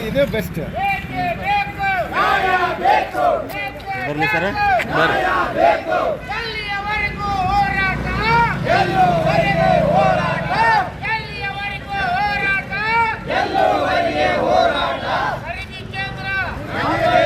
ಇದು ಬೆಸ್ಟ್. ಬರ್ಲಿ ಸರ್? ಬರ್ರಿ ಎಲ್ಲಿಯವರೆಗೂ ಹೋರಾಟ ಎಲ್ಲುವರೆಗೂ ಹೋರಾಟ ಎಲ್ಲಿಯವರೆಗೂ ಹೋರಾಟ ಎಲ್ಲುವರೆಗೆ ಹೋರಾಟ ಖರೀದಿ ಕೇಂದ್ರ ಆಗಲೇಬೇಕು ಖರೀದಿ ಕೇಂದ್ರ ಆಗಲೇಬೇಕು ಮೆಕ್ಕೆಜೋಳ ಖರೀದಿ ಕೇಂದ್ರ ಆಗಲೇಬೇಕು ಭಾರತೀಯ ಕಿಸಾನ್ ಸಂಘ್ ಜಿಂದಾಬಾದ್ ಜಿಂದಾಬಾದ್ ಜಿಂದಾಬಾದ್ ಭಾರತೀಯ ಕಿಸಾನ್ ಸಂಘ್ ಜಿಂದಾಬಾದ್ ಜಿಂದಾಬಾದ್ ಜಿಂದಾಬಾದ್ ಭಾರತೀಯ ಕಿಸಾನ್ ಸಂಘ್ ಜಿಂದಾಬಾದ್ ಜಿಂದಾಬಾದ್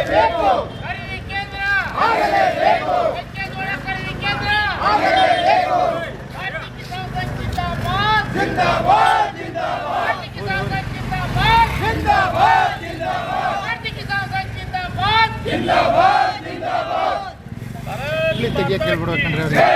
ಇಲ್ಲಿ ತೆಗಿಯಕ್ಕೆ ಹೇಳ್ಬಿಡ್ಬೇಕಂದ್ರೆ ಅವ್ರಿಗೆ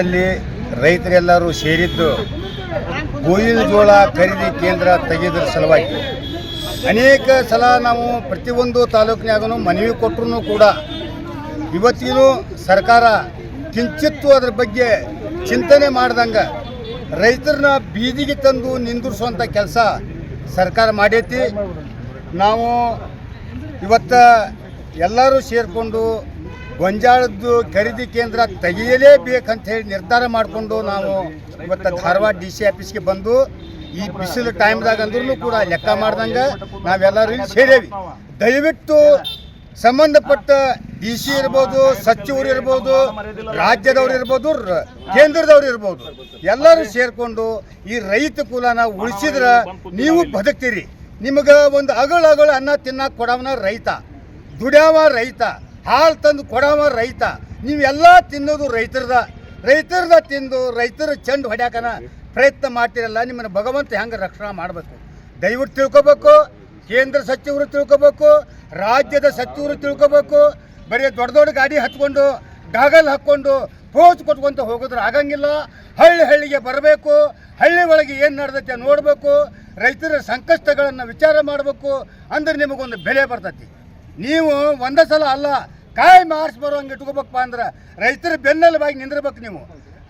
ಕೇಂದ್ರ ದಲ್ಲಿ ರೈತರೆಲ್ಲರೂ ಸೇರಿದ್ದು ಗೋವಿನ ಜೋಳ ಖರೀದಿ ಕೇಂದ್ರ ತೆಗೆದ್ರ ಸಲುವಾಗಿ. ಅನೇಕ ಸಲ ನಾವು ಪ್ರತಿಯೊಂದು ತಾಲೂಕಿನಾಗೂ ಮನವಿ ಕೊಟ್ಟರು ಕೂಡ ಇವತ್ತಿಗೂ ಸರ್ಕಾರ ಕಿಂಚಿತ್ತು ಅದ್ರ ಬಗ್ಗೆ ಚಿಂತನೆ ಮಾಡ್ದಂಗೆ ರೈತರನ್ನ ಬೀದಿಗೆ ತಂದು ನಿಂದಿರಿಸುವಂಥ ಕೆಲಸ ಸರ್ಕಾರ ಮಾಡೈತಿ. ನಾವು ಇವತ್ತ ಎಲ್ಲರೂ ಸೇರಿಕೊಂಡು ಗೊಂಜಾಳದ್ದು ಖರೀದಿ ಕೇಂದ್ರ ತೆಗೆಯಲೇಬೇಕಂತ ಹೇಳಿ ನಿರ್ಧಾರ ಮಾಡಿಕೊಂಡು ನಾವು ಇವತ್ತು ಧಾರವಾಡ ಡಿ ಸಿ ಆಫೀಸ್ಗೆ ಬಂದು ಈ ಬಿಸಿಲು ಟೈಮ್ದಾಗ ಅಂದ್ರೂ ಕೂಡ ಲೆಕ್ಕ ಮಾಡ್ದಂಗೆ ನಾವೆಲ್ಲರೂ ಇಲ್ಲಿ ಸೇರೇವಿ ದಯವಿಟ್ಟು ಸಂಬಂಧಪಟ್ಟ ಡಿ ಸಿ ಇರ್ಬೋದು, ಸಚಿವರು ಇರ್ಬೋದು, ರಾಜ್ಯದವ್ರು ಇರ್ಬೋದು ಕೇಂದ್ರದವ್ರು ಇರ್ಬೋದು, ಎಲ್ಲರೂ ಸೇರಿಕೊಂಡು ಈ ರೈತ ಕುಲನ ಉಳಿಸಿದ್ರೆ ನೀವು ಬದುಕ್ತೀರಿ. ನಿಮಗೆ ಒಂದು ಅಗಳ ಅಗಳ ಅನ್ನ ತಿನ್ನಕ್ಕೆ ಕೊಡವನ ರೈತ, ದುಡ್ಯಾವ ರೈತ ಹಾಲು ತಂದು ಕೊಡವ ರೈತ. ನೀವೆಲ್ಲ ತಿನ್ನೋದು ರೈತರದ. ರೈತರದ ತಿಂದು ರೈತರ ಚೆಂಡು ಹೊಡ್ಯಾಕನ ಪ್ರಯತ್ನ ಮಾಡ್ತಿರಲ್ಲ, ನಿಮ್ಮನ್ನು ಭಗವಂತ ಹೆಂಗೆ ರಕ್ಷಣೆ ಮಾಡಬೇಕು? ದಯವಿಟ್ಟು ತಿಳ್ಕೊಬೇಕು, ಕೇಂದ್ರ ಸಚಿವರು ತಿಳ್ಕೊಬೇಕು, ರಾಜ್ಯದ ಸಚಿವರು ತಿಳ್ಕೊಬೇಕು. ಬರೀ ದೊಡ್ಡ ದೊಡ್ಡ ಗಾಡಿ ಹತ್ಕೊಂಡು, ಡಾಗಲ್ ಹಾಕ್ಕೊಂಡು, ಪೋಸ್ ಕೊಟ್ಕೊಂತ ಹೋಗೋದ್ರ ಆಗಂಗಿಲ್ಲ. ಹಳ್ಳಿ ಹಳ್ಳಿಗೆ ಬರಬೇಕು, ಹಳ್ಳಿ ಒಳಗೆ ಏನು ನಡೆದೈತೆ ನೋಡಬೇಕು. ರೈತರ ಸಂಕಷ್ಟಗಳನ್ನು ವಿಚಾರ ಮಾಡಬೇಕು, ಅಂದ್ರೆ ನಿಮಗೊಂದು ಬೆಲೆ ಬರ್ತೈತಿ. ನೀವು ಒಂದೇ ಸಲ ಅಲ್ಲ ಕಾಯಿ ಮಾರ್ಸ್ ಬರೋಂಗೆ ಇಟ್ಕೋಬೇಕಪ್ಪ ಅಂದ್ರೆ ರೈತರ ಬೆನ್ನೆಲುಬಾಗಿ ನಿಂದಿರ್ಬೇಕು ನೀವು.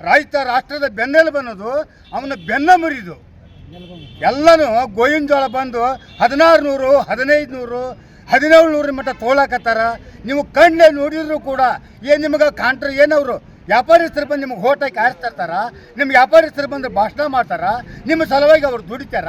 ರೈತ ರಾಷ್ಟ್ರದ ಬೆನ್ನೆಲುಬು ಬನ್ನೋದು ಅವನ ಬೆನ್ನ ಮುರಿದು. ಎಲ್ಲನೂ ಗೋವಿನ ಜೋಳ ಬಂದು ಹದಿನಾರು ನೂರು ಹದಿನೈದು ನೂರು ಹದಿನೇಳು ನೂರ ಮಟ್ಟ ತೊಗೊಳಕತ್ತಾರ ನೀವು ಕಣ್ಣೆ ನೋಡಿದ್ರು ಕೂಡ ಏನು ನಿಮಗೆ ಕಾಂಟ್ರ ಏನವರು ವ್ಯಾಪಾರಸ್ಥರು ಬಂದು ನಿಮ್ಗೆ ಹೋಟಾಕಿ ಆರಿಸ್ತಾ ಇರ್ತಾರ ನಿಮ್ಮ ವ್ಯಾಪಾರಸ್ಥರು ಬಂದು ಭಾಷಣ ಮಾಡ್ತಾರ, ನಿಮ್ಮ ಸಲುವಾಗಿ ಅವ್ರು ದುಡಿತಾರ.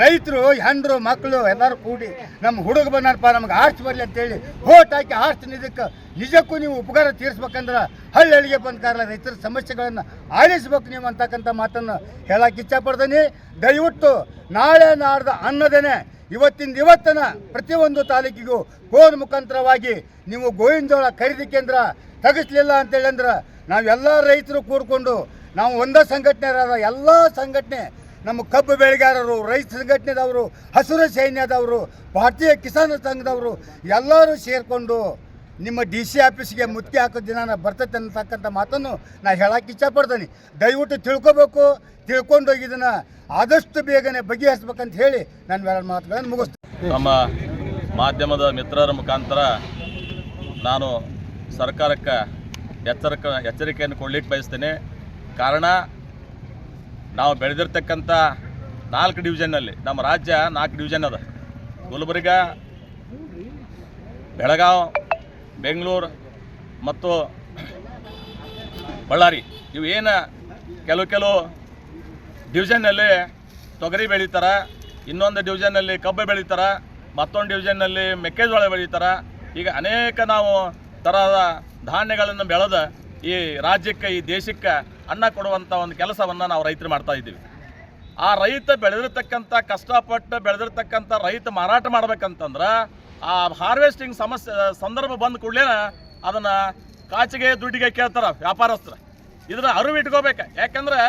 ರೈತರು, ಹೆಂಡ್ರು ಮಕ್ಕಳು ಎಲ್ಲರೂ ಕೂಡಿ ನಮ್ಮ ಹುಡುಗ ಬಂದಪ್ಪ ನಮ್ಗೆ ಆಸ್ತಿ ಬರಲಿ ಅಂತೇಳಿ ಓಟ್ ಹಾಕಿ ಆಸ್ತಿ ನಿಧಕ್ಕೆ ನಿಜಕ್ಕೂ ನೀವು ಉಪಕಾರ ತೀರಿಸ್ಬೇಕಂದ್ರೆ ಹಳ್ಳಿ ಹಳ್ಳಿಗೆ ಬಂದ ಕಾರಣ ರೈತರ ಸಮಸ್ಯೆಗಳನ್ನು ಆಲಿಸ್ಬೇಕು ನೀವು ಅಂತಕ್ಕಂಥ ಮಾತನ್ನು ಹೇಳಕ್ಕೆ ಇಚ್ಛಪಡ್ತೀನಿ. ದಯವಿಟ್ಟು ನಾಳೆ ನಾಡ್ದ ಅನ್ನದೇನೆ ಇವತ್ತಿಂದ ಇವತ್ತನ ಪ್ರತಿಯೊಂದು ತಾಲೂಕಿಗೂ ಫೋನ್ ಮುಖಾಂತರವಾಗಿ ನೀವು ಗೋವಿನ ಜೋಳ ಖರೀದಿ ಕೇಂದ್ರ ತೆಗಿಸ್ಲಿಲ್ಲ ಅಂತೇಳಿ ಅಂದ್ರೆ ನಾವೆಲ್ಲ ರೈತರು ಕೂಡಿಕೊಂಡು ನಾವು ಒಂದೇ ಸಂಘಟನೆ ಎಲ್ಲ ಸಂಘಟನೆ ನಮ್ಮ ಕಬ್ಬು ಬೆಳೆಗಾರರು, ರೈತ ಸಂಘಟನೆದವರು, ಹಸಿರು ಸೈನ್ಯದವರು, ಭಾರತೀಯ ಕಿಸಾನ್ ಸಂಘದವರು ಎಲ್ಲರೂ ಸೇರಿಕೊಂಡು ನಿಮ್ಮ ಡಿ ಸಿ ಆಫೀಸ್ಗೆ ಮುತ್ತಿ ಹಾಕೋ ದಿನ ಬರ್ತೈತೆ ಅನ್ನತಕ್ಕಂಥ ಮಾತನ್ನು ನಾನು ಹೇಳಕ್ಕೆ ಇಚ್ಛಪಡ್ತೀನಿ. ದಯವಿಟ್ಟು ತಿಳ್ಕೊಬೇಕು, ತಿಳ್ಕೊಂಡು ಇದನ್ನು ಆದಷ್ಟು ಬೇಗನೆ ಬಗೆಹರಿಸ್ಬೇಕಂತ ಹೇಳಿ ನಾನು ಬೇರೆ ಮಾತುಗಳನ್ನು ಮುಗಿಸ್ತೀನಿ. ನಮ್ಮ ಮಾಧ್ಯಮದ ಮಿತ್ರರ ಮುಖಾಂತರ ನಾನು ಸರ್ಕಾರಕ್ಕೆ ಎಚ್ಚರಿಕ, ಎಚ್ಚರಿಕೆಯನ್ನು ಕೊಡ್ಲಿಕ್ಕೆ ಬಯಸ್ತೇನೆ. ಕಾರಣ ನಾವು ಬೆಳೆದಿರ್ತಕ್ಕಂಥ ನಾಲ್ಕು ಡಿವಿಷನ್ನಲ್ಲಿ ನಮ್ಮ ರಾಜ್ಯ ನಾಲ್ಕು ಡಿವಿಷನ್ ಅದ. ಗುಲ್ಬರ್ಗ, ಬೆಳಗಾವ್, ಬೆಂಗಳೂರು ಮತ್ತು ಬಳ್ಳಾರಿ. ಇವು ಏನು ಕೆಲವು ಕೆಲವು ಡಿವಿಷನ್ನಲ್ಲಿ ತೊಗರಿ ಬೆಳೀತಾರೆ, ಇನ್ನೊಂದು ಡಿವಿಷನ್ನಲ್ಲಿ ಕಬ್ಬು ಬೆಳೀತಾರೆ, ಮತ್ತೊಂದು ಡಿವಿಷನ್ನಲ್ಲಿ ಮೆಕ್ಕೆಜೋಳ ಬೆಳೀತಾರೆ. ಈಗ ಅನೇಕ ನಾವು ಥರದ ಧಾನ್ಯಗಳನ್ನು ಬೆಳೆದ ಈ ರಾಜ್ಯಕ್ಕೆ, ಈ ದೇಶಕ್ಕೆ ಅನ್ನ ಕೊಡುವಂಥ ಒಂದು ಕೆಲಸವನ್ನು ನಾವು ರೈತರು ಮಾಡ್ತಾ ಇದ್ದೀವಿ. ಆ ರೈತ ಬೆಳೆದಿರ್ತಕ್ಕಂಥ, ಕಷ್ಟಪಟ್ಟು ಬೆಳೆದಿರ್ತಕ್ಕಂಥ ರೈತ ಮಾರಾಟ ಮಾಡ್ಬೇಕಂತಂದ್ರೆ ಆ ಹಾರ್ವೆಸ್ಟಿಂಗ್ ಸಮಸ್ಯೆ, ಸಂದರ್ಭ ಬಂದ ಕೂಡಲೇ ಅದನ್ನು ಕಾಚಿಗೆ ದುಡ್ಡಿಗೆ ಕೇಳ್ತಾರೆ ವ್ಯಾಪಾರಸ್ಥರು. ಇದನ್ನ ಅರಿವು ಯಾಕಂದ್ರೆ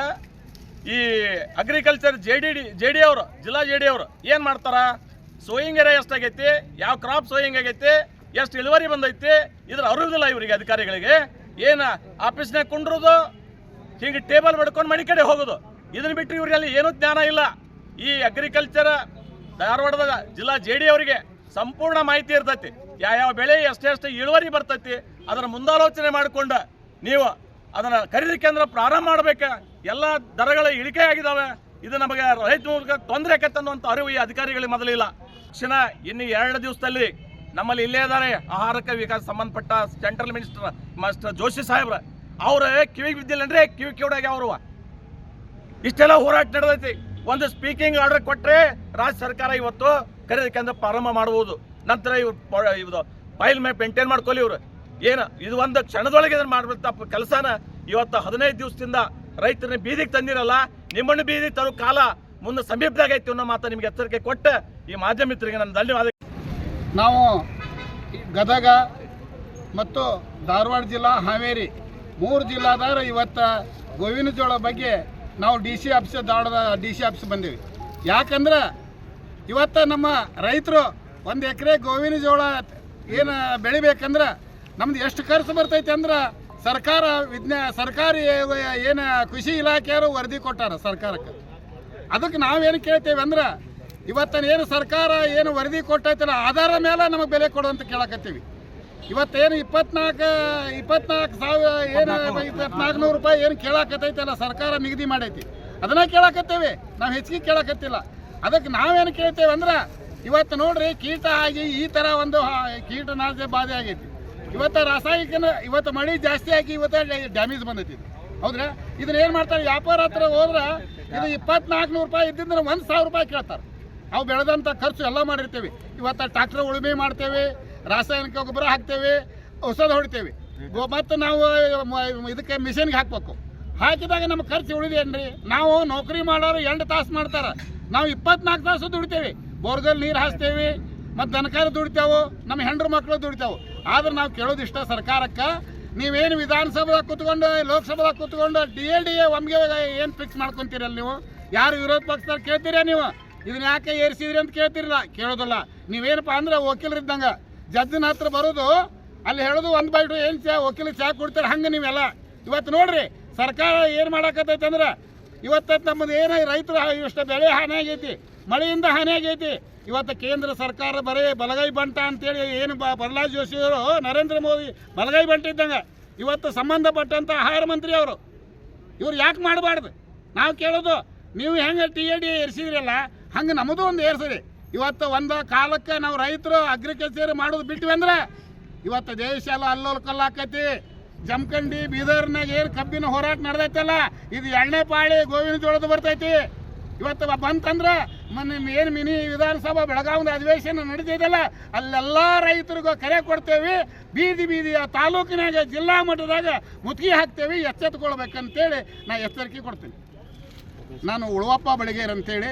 ಈ agriculture J D D J D ಅವರು, ಜಿಲ್ಲಾ ಜೆ ಡಿ ಅವರು ಏನು ಮಾಡ್ತಾರೆ? ಸೋಯಿಂಗ್ ಏರಿಯಾ ಎಷ್ಟಾಗೈತಿ? ಯಾವ ಕ್ರಾಪ್ ಸೋಯಿಂಗ್ ಆಗೈತಿ? ಎಷ್ಟು ಇಳುವರಿ ಬಂದೈತಿ? ಇದ್ರ ಅರಿವಿಲ್ಲ ಇವರಿಗೆ ಅಧಿಕಾರಿಗಳಿಗೆ. ಏನು ಆಫೀಸ್ನಾಗ ಕುಂಡ್ರೋದು, ಹಿಂಗೆ ಟೇಬಲ್ ಬಡ್ಕೊಂಡು ಮನೆ ಕಡೆ ಹೋಗೋದು. ಇದನ್ನ ಬಿಟ್ಟರೆ ಇವರಲ್ಲಿ ಏನೂ ಜ್ಞಾನ ಇಲ್ಲ. ಈ ಅಗ್ರಿಕಲ್ಚರ್ ಧಾರವಾಡದ ಜಿಲ್ಲಾ ಜೆ ಡಿ ಅವರಿಗೆ ಸಂಪೂರ್ಣ ಮಾಹಿತಿ ಇರ್ತೈತಿ. ಯಾವ್ಯಾವ ಬೆಳೆ ಎಷ್ಟೆಷ್ಟು ಇಳುವರಿ ಬರ್ತೈತಿ ಅದರ ಮುಂದಾಲೋಚನೆ ಮಾಡಿಕೊಂಡು ನೀವು ಅದನ್ನ ಖರೀದಿ ಕೇಂದ್ರ ಪ್ರಾರಂಭ ಮಾಡ್ಬೇಕು. ಎಲ್ಲ ದರಗಳ ಇಳಿಕೆ ಆಗಿದಾವೆ. ಇದು ನಮಗೆ ರೈತ ಮೂಲಕ ತೊಂದರೆ ಆಕತ್ತೆ ಅನ್ನುವಂಥ ಅರಿವು ಈ ಅಧಿಕಾರಿಗಳಿಗೆ ಮೊದಲಿಲ್ಲ. ತಕ್ಷಣ ಇನ್ನು ಎರಡು ದಿವಸದಲ್ಲಿ ನಮ್ಮಲ್ಲಿ ಇಲ್ಲೇ ಇದ್ದಾರೆ ಆಹಾರಕ್ಕೆ ವಿಕಾಸ ಸಂಬಂಧಪಟ್ಟ ಸೆಂಟ್ರಲ್ ಮಿನಿಸ್ಟರ್, ಮಾಸ್ಟರ್ ಜೋಶಿ ಸಾಹೇಬ್ರ. ಅವ್ರ ಕಿವಿಗೆ ಬಿದ್ದಿಲ್ಲ ಅಂದ್ರೆ ಕಿವಿ ಕಿವಿಡಾಗಿ ಅವರು ಇಷ್ಟೆಲ್ಲ ಹೋರಾಟ ನಡೆದೈತಿ. ಒಂದು ಸ್ಪೀಕಿಂಗ್ ಆರ್ಡರ್ ಕೊಟ್ಟರೆ ರಾಜ್ಯ ಸರ್ಕಾರ ಇವತ್ತು ಖರೀದಿ ಪ್ರಾರಂಭ ಮಾಡಬಹುದು ನಂತರ ಇವ್ರು ಇದು ಫೈಲ್ ಮೇ ಮೇಂಟೈನ್ ಮಾಡ್ಕೊಳ್ಳಿ ಇವರು. ಏನು, ಇದು ಒಂದು ಕ್ಷಣದೊಳಗೆ ಇದನ್ನ ಮಾಡ್ಬಿಡ್ತ ಕೆಲಸನ ಇವತ್ತು ಹದಿನೈದು ದಿವಸದಿಂದ ರೈತರನ್ನ ಬೀದಿಗೆ ತಂದಿರಲ್ಲ, ನಿಮ್ಮನ್ನು ಬೀದಿಗೆ ತರೋ ಕಾಲ ಮುಂದೆ ಸಮೀಪದಾಗ ಐತಿ ಅನ್ನೋ ಮಾತು ನಿಮ್ಗೆ ಎಚ್ಚರಿಕೆ ಕೊಟ್ಟ ಈ ಮಾಧ್ಯಮ ಮಿತ್ರರಿಗೆ ನನ್ನ ಧನ್ಯವಾದ. ನಾವು ಗದಗ ಮತ್ತು ಧಾರವಾಡ ಜಿಲ್ಲಾ ಹಾವೇರಿ ಮೂರು ಜಿಲ್ಲಾದಾರ ಇವತ್ತು ಗೋವಿನ ಜೋಳ ಬಗ್ಗೆ ನಾವು ಡಿ ಸಿ ಆಫೀಸ್ ದಾಡದ ಡಿ ಸಿ ಆಫೀಸ್ ಬಂದೀವಿ. ಯಾಕಂದ್ರೆ ಇವತ್ತು ನಮ್ಮ ರೈತರು ಒಂದು ಎಕರೆ ಗೋವಿನ ಜೋಳ ಏನು ಬೆಳಿಬೇಕಂದ್ರೆ ನಮ್ದು ಎಷ್ಟು ಖರ್ಚು ಬರ್ತೈತೆ ಅಂದ್ರೆ ಸರ್ಕಾರ ವಿಜ್ಞಾ, ಸರ್ಕಾರಿ ಏನು ಕೃಷಿ ಇಲಾಖೆಯವರು ವರದಿ ಕೊಟ್ಟಾರ ಸರ್ಕಾರಕ್ಕೆ. ಅದಕ್ಕೆ ನಾವೇನು ಕೇಳ್ತೇವೆ ಅಂದ್ರೆ ಇವತ್ತನ ಏನು ಸರ್ಕಾರ ಏನು ವರದಿ ಕೊಟ್ಟೈತಲ್ಲ ಆಧಾರ ಮೇಲೆ ನಮಗೆ ಬೆಲೆ ಕೊಡು ಅಂತ ಕೇಳಕತ್ತೀವಿ. ಇವತ್ತೇನು ಇಪ್ಪತ್ನಾಲ್ಕು ಇಪ್ಪತ್ನಾಲ್ಕು ಸಾವಿರ ಏನು ಇಪ್ಪತ್ನಾಲ್ಕು ನೂರು ರೂಪಾಯಿ ಏನು ಕೇಳಕತ್ತೈತಲ್ಲ ಸರ್ಕಾರ ನಿಗದಿ ಮಾಡೈತಿ. ಅದನ್ನ ಕೇಳಕತ್ತೇವೆ. ನಾವು ಹೆಚ್ಚಿಗೆ ಕೇಳಕತ್ತಿಲ್ಲ. ಅದಕ್ಕೆ ನಾವೇನು ಕೇಳ್ತೇವೆ ಅಂದ್ರೆ ಇವತ್ತು ನೋಡ್ರಿ ಕೀಟ ಆಗಿ ಈ ಥರ ಒಂದು ಕೀಟನಾಶಕ ಕೀಟನಾಶ ಬಾಧೆ ಆಗೈತಿ. ಇವತ್ತು ರಾಸಾಯನಿಕನ ಇವತ್ತು ಮಳೆ ಜಾಸ್ತಿ ಆಗಿ ಇವತ್ತು ಡ್ಯಾಮೇಜ್ ಬಂದೈತಿ. ಹೌದ್ರ? ಹೌದ್ರಾ ಇದನ್ನ ಏನು ಮಾಡ್ತಾರೆ? ವ್ಯಾಪಾರ ಹತ್ರ ಹೋದ್ರೆ ಇದು ಇಪ್ಪತ್ನಾಲ್ಕು ನೂರು ರೂಪಾಯಿ ಇದ್ದಿದ್ರೆ ಒಂದು ಸಾವಿರ ರೂಪಾಯಿ ಕೇಳ್ತಾರೆ. ನಾವು ಬೆಳೆದಂಥ ಖರ್ಚು ಎಲ್ಲ ಮಾಡಿರ್ತೇವೆ. ಇವತ್ತು ಟ್ರಾಕ್ಟರ್ ಉಳುಮೆ ಮಾಡ್ತೇವೆ, ರಾಸಾಯನಿಕ ಗೊಬ್ಬರ ಹಾಕ್ತೇವೆ, ಔಷಧ ಹೊಡಿತೇವೆ. ಮತ್ತೆ ನಾವು ಇದಕ್ಕೆ ಮಿಷನ್ಗೆ ಹಾಕ್ಬೇಕು. ಹಾಕಿದಾಗ ನಮ್ಮ ಖರ್ಚು ಉಳಿದೇನ್ರಿ ನಾವು ನೌಕರಿ ಮಾಡೋರು ಎರಡು ತಾಸು ಮಾಡ್ತಾರೆ. ನಾವು ಇಪ್ಪತ್ನಾಲ್ಕು ತಾಸು ದುಡಿತೇವೆ. ಬೋರ್ಗಲ್ ನೀರು ಹಾಸ್ತೇವೆ ಮತ್ತು ದನಕಾರ ದುಡಿತೇವೆ, ನಮ್ಮ ಹೆಂಡ್ರು ಮಕ್ಕಳು ದುಡಿತೇವೆ. ಆದ್ರೆ ನಾವು ಕೇಳೋದಿಷ್ಟ ಸರ್ಕಾರಕ್ಕೆ, ನೀವೇನು ವಿಧಾನಸಭೆದಾಗ ಕೂತ್ಕೊಂಡು, ಲೋಕಸಭೆದಾಗ ಕೂತ್ಕೊಂಡು, ಡಿ ಎಲ್ ಡಿ ಎ ಒಮ್ಗೆ ಏನು ಫಿಕ್ಸ್ ಮಾಡ್ಕೊಂತೀರಲ್ಲ ನೀವು? ಯಾರು ವಿರೋಧ ಪಕ್ಷದಾಗ ಕೇಳ್ತೀರಾ ನೀವು? ಇದನ್ನ ಯಾಕೆ ಏರಿಸಿದ್ರಿ ಅಂತ ಕೇಳ್ತಿರಲ್ಲ ಕೇಳೋದಲ್ಲ. ನೀವೇನಪ್ಪ ಅಂದ್ರೆ ವಕೀಲರಿದ್ದಂಗೆ ಜಡ್ಜಿನ ಹತ್ರ ಬರೋದು, ಅಲ್ಲಿ ಹೇಳೋದು ಒಂದು ಬೈಟು ಏನು ಚಾ ವಕೀಲ ಚಾ ಕೊಡ್ತಾರೆ, ಹಂಗೆ ನೀವೆಲ್ಲ. ಇವತ್ತು ನೋಡ್ರಿ, ಸರ್ಕಾರ ಏನು ಮಾಡಕತ್ತೈತೆ ಅಂದ್ರೆ, ಇವತ್ತು ನಮ್ಮದು ಏನು ರೈತರ ಇಷ್ಟು ಬೆಳೆ ಹಾನಿ ಆಗೈತಿ, ಮಳೆಯಿಂದ ಹಾನಿ ಆಗೈತಿ. ಇವತ್ತು ಕೇಂದ್ರ ಸರ್ಕಾರ ಬರೀ ಬಲಗೈ ಬಂಟ ಅಂತೇಳಿ ಏನು ಬ, ಪ್ರಹ್ಲಾದ್ ಜೋಶಿ ಅವರು, ನರೇಂದ್ರ ಮೋದಿ ಬಲಗೈ ಬಂಟ ಇದ್ದಂಗೆ ಇವತ್ತು ಸಂಬಂಧಪಟ್ಟಂಥ ಆಹಾರ ಮಂತ್ರಿ ಅವರು. ಇವ್ರು ಯಾಕೆ ಮಾಡಬಾರ್ದು? ನಾವು ಕೇಳೋದು, ನೀವು ಹೆಂಗೆ ಟಿ ಎ ಡಿ ಏರಿಸಿದ್ರಲ್ಲ ಹಂಗೆ ನಮ್ಮದು ಒಂದು ಏರ್ಸರಿ ಇವತ್ತು ಒಂದು ಕಾಲಕ್ಕೆ ನಾವು ರೈತರು ಅಗ್ರಿಕಲ್ಚರ್ ಮಾಡೋದು ಬಿಟ್ವಿ ಅಂದ್ರೆ ಇವತ್ತು ದೇಶ ಎಲ್ಲ ಅಲ್ಲೋಲ್ ಕಲ್ಲಾಕೈತಿ. ಜಮಖಂಡಿ, ಬೀದರ್ನಾಗ ಏನು ಕಬ್ಬಿನ ಹೋರಾಟ ನಡೆದೈತಲ್ಲ, ಇದು ಎಣ್ಣೆ ಪಾಳಿ ಗೋವಿನ ಜೋಳದ ಬರ್ತೈತಿ. ಇವತ್ತು ಬಂತಂದ್ರೆ ಮೊನ್ನೆ ಏನು ಮಿನಿ ವಿಧಾನಸಭಾ ಬೆಳಗಾವಿ ಅಧಿವೇಶನ ನಡೀತಿದೆಯಲ್ಲ ಅಲ್ಲೆಲ್ಲ ರೈತರಿಗೂ ಕರೆ ಕೊಡ್ತೇವೆ. ಬೀದಿ ಬೀದಿಯ ತಾಲೂಕಿನಾಗ, ಜಿಲ್ಲಾ ಮಟ್ಟದಾಗ ಮುತ್ತಿಗೆ ಹಾಕ್ತೇವೆ, ಎಚ್ಚೆತ್ಕೊಳ್ಬೇಕಂತೇಳಿ ನಾ ಎಚ್ಚರಿಕೆ ಕೊಡ್ತೀನಿ. ನಾನು ಉಳುವಪ್ಪ ಬಳಿಗೇರ್ ಅಂತೇಳಿ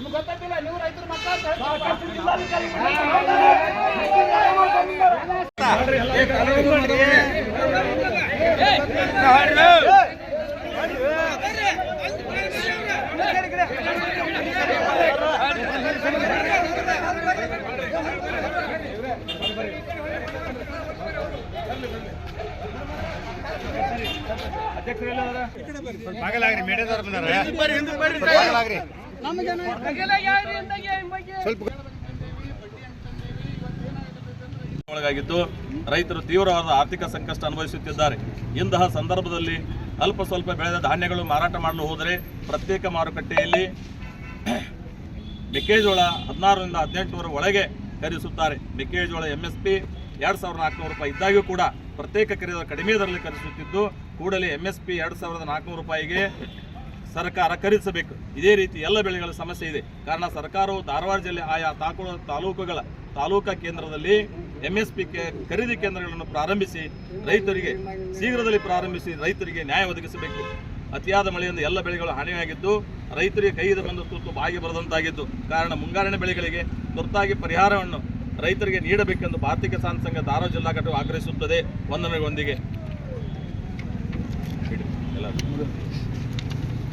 ನಿಮ್ಗೆ ಗೊತ್ತಾಗ್ತಿಲ್ಲ ನೀವು ರೈತರ ಬಾಗಲಾಗ್ರಿ ಮೇಡದವ್ರು ಬಂದಾರ. ಬಾಗಲಾಗ್ರಿ. ಸ್ವಲ್ಪ ಒಳಗಾಗಿದ್ದು ರೈತರು ತೀವ್ರವಾದ ಆರ್ಥಿಕ ಸಂಕಷ್ಟ ಅನುಭವಿಸುತ್ತಿದ್ದಾರೆ. ಇಂತಹ ಸಂದರ್ಭದಲ್ಲಿ ಅಲ್ಪ ಸ್ವಲ್ಪ ಬೆಳೆದ ಧಾನ್ಯಗಳು ಮಾರಾಟ ಮಾಡಲು ಹೋದರೆ ಪ್ರತ್ಯೇಕ ಮಾರುಕಟ್ಟೆಯಲ್ಲಿ ಮೆಕ್ಕೆಜೋಳ ಹದಿನಾರರಿಂದ ಹದಿನೆಂಟುವರೆ ಒಳಗೆ ಖರೀದಿಸುತ್ತಾರೆ. ಮೆಕ್ಕೆಜೋಳ ಎಂ ಎಸ್ ಪಿ ಎರಡು ಸಾವಿರದ ನಾಲ್ಕುನೂರು ರೂಪಾಯಿ ಇದ್ದಾಗ್ಯೂ ಕೂಡ ಪ್ರತ್ಯೇಕ ಖರೀದಿ ಕಡಿಮೆ ದರದಲ್ಲಿ ಖರೀದಿಸುತ್ತಿದ್ದು ಕೂಡಲೇ ಎಂ ಎಸ್ ಪಿ ಎರಡು ಸಾವಿರದ ನಾಲ್ಕುನೂರು ರೂಪಾಯಿಗೆ ಸರ್ಕಾರ ಖರೀದಿಸಬೇಕು. ಇದೇ ರೀತಿ ಎಲ್ಲ ಬೆಳೆಗಳ ಸಮಸ್ಯೆ ಇದೆ. ಕಾರಣ ಸರ್ಕಾರವು ಧಾರವಾಡ ಜಿಲ್ಲೆ ಆಯಾ ತಾಕುಳ ತಾಲೂಕುಗಳ ತಾಲೂಕಾ ಕೇಂದ್ರದಲ್ಲಿ ಎಂ ಎಸ್ ಪಿ ಖರೀದಿ ಕೇಂದ್ರಗಳನ್ನು ಪ್ರಾರಂಭಿಸಿ ರೈತರಿಗೆ ಶೀಘ್ರದಲ್ಲಿ ಪ್ರಾರಂಭಿಸಿ ರೈತರಿಗೆ ನ್ಯಾಯ ಒದಗಿಸಬೇಕು. ಅತಿಯಾದ ಮಳೆಯಿಂದ ಎಲ್ಲ ಬೆಳೆಗಳು ಹಾನಿಯಾಗಿದ್ದು, ರೈತರಿಗೆ ಕೈಗೆ ಬಂದು ತುತ್ತು ಬಾಗಿ ಬರದಂತಾಗಿದ್ದು, ಕಾರಣ ಮುಂಗಾರಿನ ಬೆಳೆಗಳಿಗೆ ತುರ್ತಾಗಿ ಪರಿಹಾರವನ್ನು ರೈತರಿಗೆ ನೀಡಬೇಕೆಂದು ಭಾರತೀಯ ಕಿಸಾನ್ ಸಂಘ ಧಾರವಾಡ ಜಿಲ್ಲಾ ಘಟಕ ಆಗ್ರಹಿಸುತ್ತದೆ. ವಂದನೆಗಳೊಂದಿಗೆ.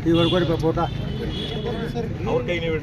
ಎಲ್ಲರೂ. ಇವ್ರು ಕೊಡಿ ಫೋಟೋ ಅವ್ರ ಕೈ ನೀವು